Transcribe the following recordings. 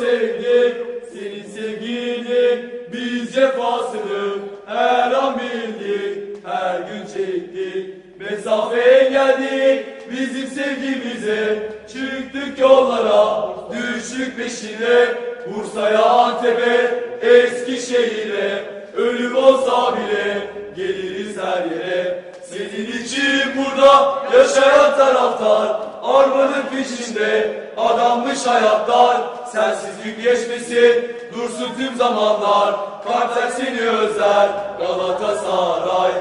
sevdik. Senin sevginin biz cefasını her an bildik. Mesafeye geldik bizim sevgimize. Çıktık yollara düştük peşine. Bursa'ya Antep'e Eskişehir'e. Ölüm olsa bile geliriz her yere. Senin için burada yaşayan taraftar Armanın peşinde adanmış hayatlar. Sensiz gün geçmesin dursun tüm zamanlar. Kartel seni Galatasaray Galatasaray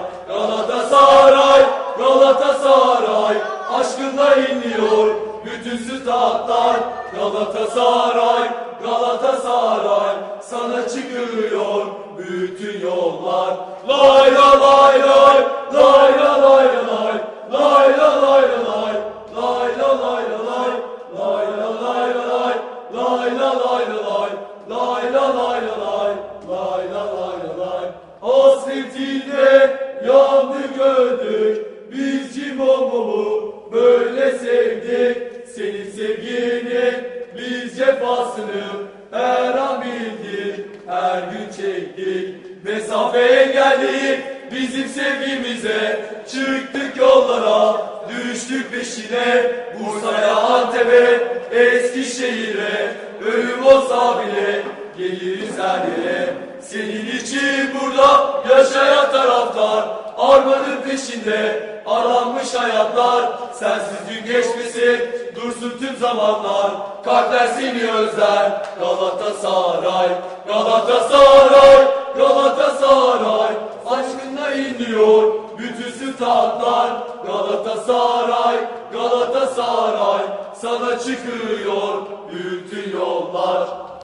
Aşkınla inliyor bütün statlar Galatasaray Galatasaray Sana çıkıyor bütün yollar Lay la lay lay Lay la lay la lay Lay la lay la lay Lay la lay la lay Lay la lay la lay Lay la lay la lay Lay la lay la lay Lay la lay la lay Hasretinde yandık öldük Biz cimomumu böyle biz cefasını her an bildik Her gün çektik. Mesafeye geldik bizim sevgimize Çıktık yollara. Düştük peşine Bursa'ya Antep'e Eskişehir'e. Ölüm olsa bile geliriz her yere. Senin için burada yaşayan taraftar Armanın peşinde aranmış hayatlar Sensiz gün geçmesin dursun tüm zamanlar. Kalpler seni özler Galatasaray Galatasaray Galatasaray. Aşkınla inliyor bütün statlar Galatasaray Galatasaray Sana çıkıyor bütün yollar